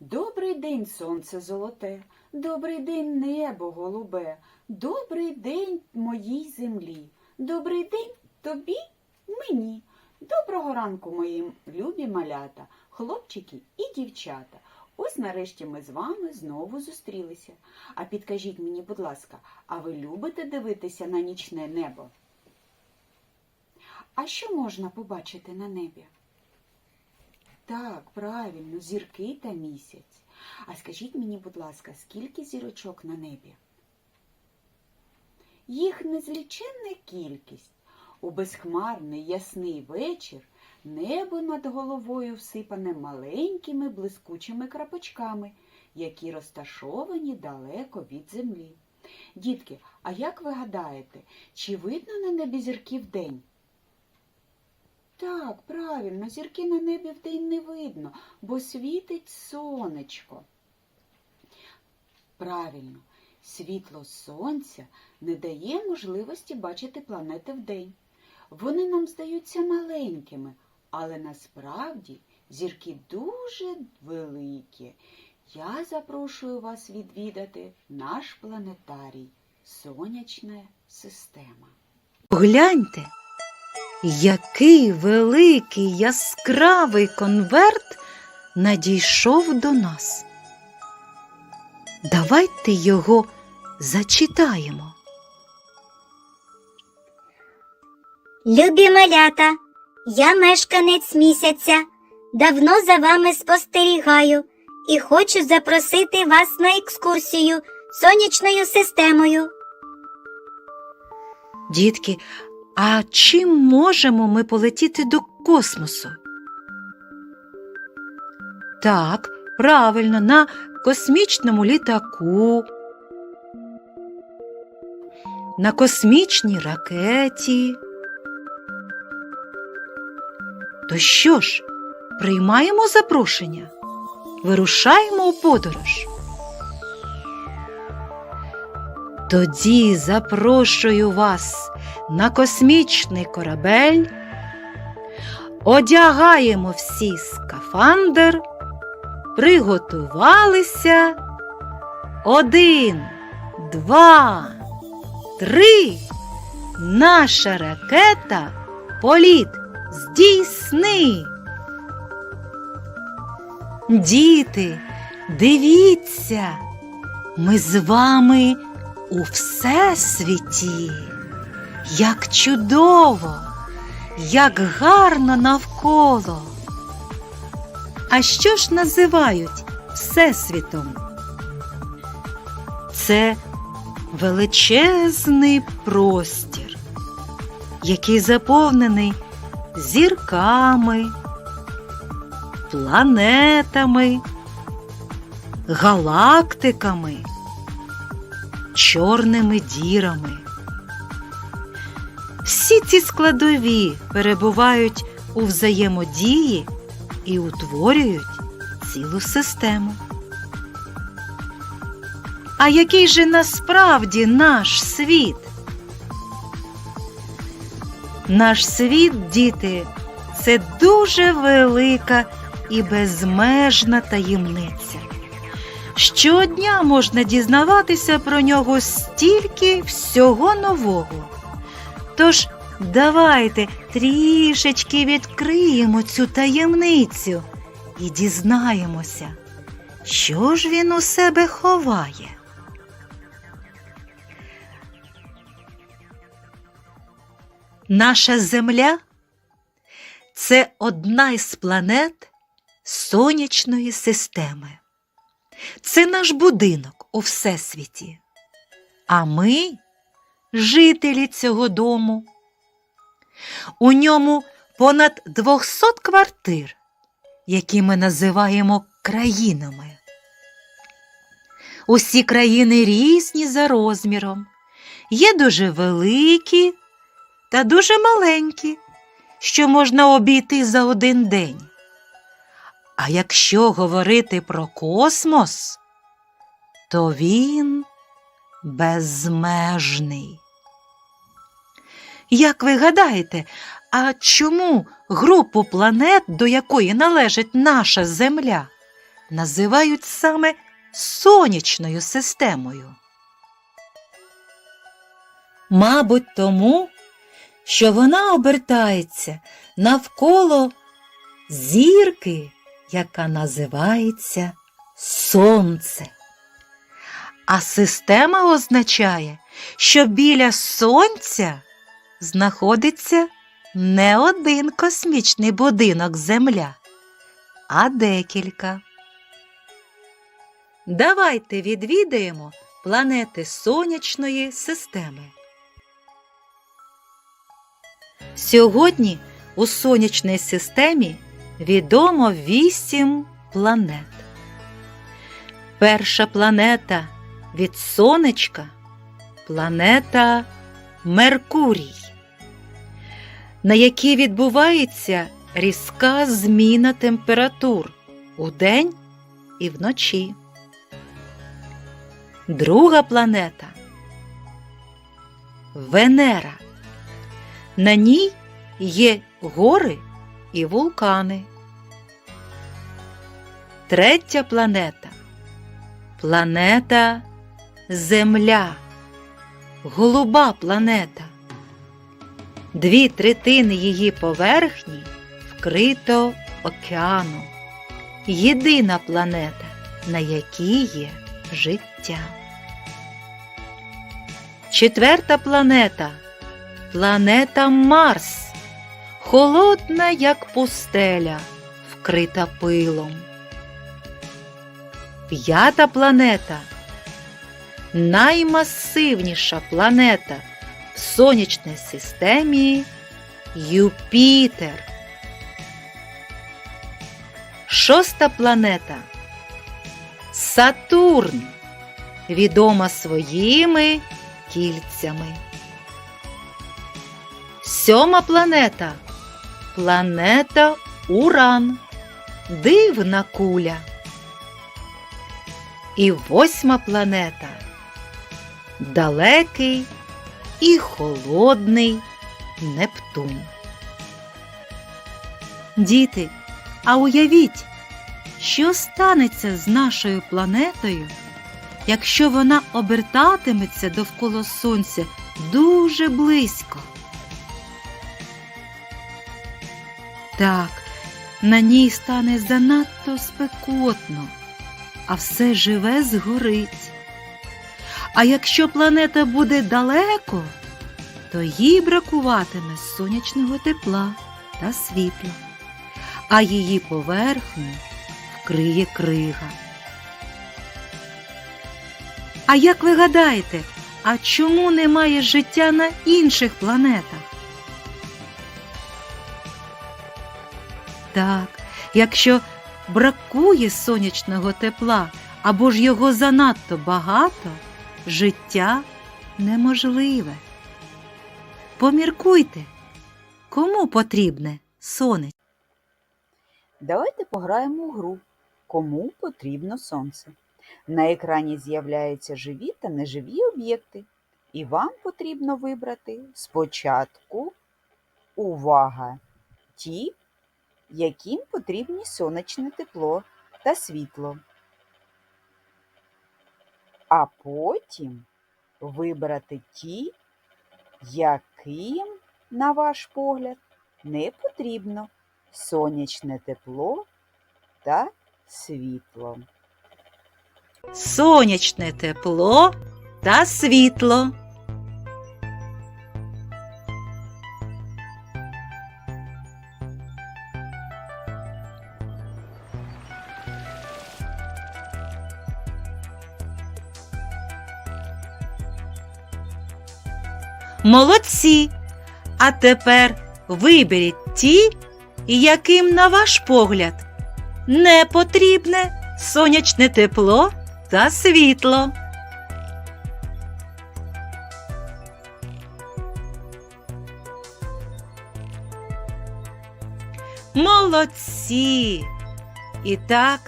Добрий день, сонце золоте, добрий день, небо голубе, добрий день моїй землі, добрий день тобі, мені. Доброго ранку, мої любі малята, хлопчики і дівчата. Ось нарешті ми з вами знову зустрілися. А підкажіть мені, будь ласка, а ви любите дивитися на нічне небо? А що можна побачити на небі? Так, правильно, зірки та місяць. А скажіть мені, будь ласка, скільки зірочок на небі? Їх незліченна кількість. У безхмарний ясний вечір небо над головою всипане маленькими блискучими крапочками, які розташовані далеко від землі. Дітки, а як ви гадаєте, чи видно на небі зірки вдень? Так, правильно, зірки на небі вдень не видно, бо світить сонечко. Правильно, світло сонця не дає можливості бачити планети вдень. Вони нам здаються маленькими, але насправді зірки дуже великі. Я запрошую вас відвідати наш планетарій Сонячна система. Погляньте, який великий яскравий конверт надійшов до нас. Давайте його зачитаємо. Любі малята, я мешканець місяця, давно за вами спостерігаю і хочу запросити вас на екскурсію сонячною системою. Дітки, а чим можемо ми полетіти до космосу? Так, правильно, на космічному літаку, на космічній ракеті. То що ж, приймаємо запрошення, вирушаємо у подорож. Тоді запрошую вас на космічний корабель, одягаємо всі скафандр, приготувалися. Один, два, три. Наша ракета політ здійсни. Діти, дивіться, ми з вами у всесвіті. Як чудово, як гарно навколо. А що ж називають Всесвітом? Це величезний простір, який заповнений зірками, планетами, галактиками, чорними дірами. Всі ці складові перебувають у взаємодії і утворюють цілу систему. А який же насправді наш світ? Наш світ, діти, це дуже велика і безмежна таємниця. Щодня можна дізнаватися про нього стільки всього нового. Тож давайте трішечки відкриємо цю таємницю і дізнаємося, що ж він у себе ховає. Наша Земля це одна із планет сонячної системи. Це наш будинок у Всесвіті. А ми жителі цього дому. У ньому понад 200 квартир, які ми називаємо країнами. Усі країни різні за розміром, є дуже великі та дуже маленькі, що можна обійти за один день. А якщо говорити про космос, то він безмежний. Як ви гадаєте, а чому групу планет, до якої належить наша Земля, називають саме сонячною системою? Мабуть, тому, що вона обертається навколо зірки, яка називається Сонце. А система означає, що біля Сонця знаходиться не один космічний будинок Земля, а декілька. Давайте відвідаємо планети сонячної системи. Сьогодні у сонячній системі відомо вісім планет. Перша планета від сонечка планета Меркурій, на якій відбувається різка зміна температур удень і вночі. Друга планета Венера. На ній є гори і вулкани. Третя планета планета Земля, голуба планета. Дві третини її поверхні вкрито океаном. Єдина планета, на якій є життя. Четверта планета планета Марс, холодна, як пустеля, вкрита пилом. П'ята планета наймасивніша планета в сонячній системі Юпітер. Шоста планета Сатурн, відома своїми кільцями. Сьома планета планета Уран, дивна куля. І восьма планета далекий і холодний Нептун. Діти, а уявіть, що станеться з нашою планетою, якщо вона обертатиметься довкола Сонця дуже близько. Так, на ній стане занадто спекотно, а все живе згорить. А якщо планета буде далеко, то їй бракуватиме сонячного тепла та світла, а її поверхню вкриє крига. А як ви гадаєте, а чому немає життя на інших планетах? Так, якщо бракує сонячного тепла або ж його занадто багато, життя неможливе. Поміркуйте, кому потрібне сонечко? Давайте пограємо у гру. Кому потрібно сонце? На екрані з'являються живі та неживі об'єкти, і вам потрібно вибрати спочатку увага ті, яким потрібні сонячне тепло та світло. А потім вибрати ті, яким, на ваш погляд, не потрібно сонячне тепло та світло. Сонячне тепло та світло. Молодці. А тепер виберіть ті, яким, на ваш погляд, не потрібне сонячне тепло та світло. Молодці! І так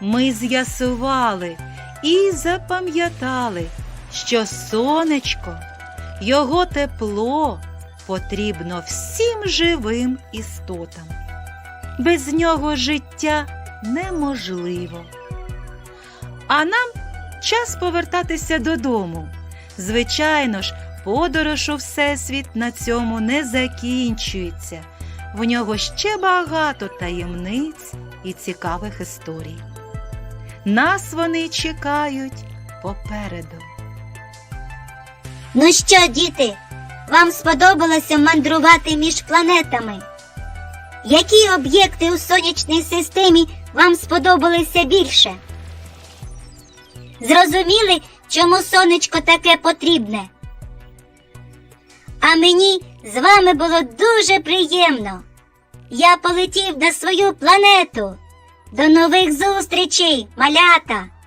ми з'ясували і запам'ятали, що сонечко, його тепло потрібно всім живим істотам. Без нього життя неможливо. А нам час повертатися додому. Звичайно ж, подорож у Всесвіт на цьому не закінчується. В нього ще багато таємниць і цікавих історій. Нас вони чекають попереду. Ну що, діти, вам сподобалося мандрувати між планетами? Які об'єкти у сонячній системі вам сподобалися більше? Зрозуміли, чому сонечко таке потрібне? А мені з вами було дуже приємно. Я полетів на свою планету. До нових зустрічей, малята!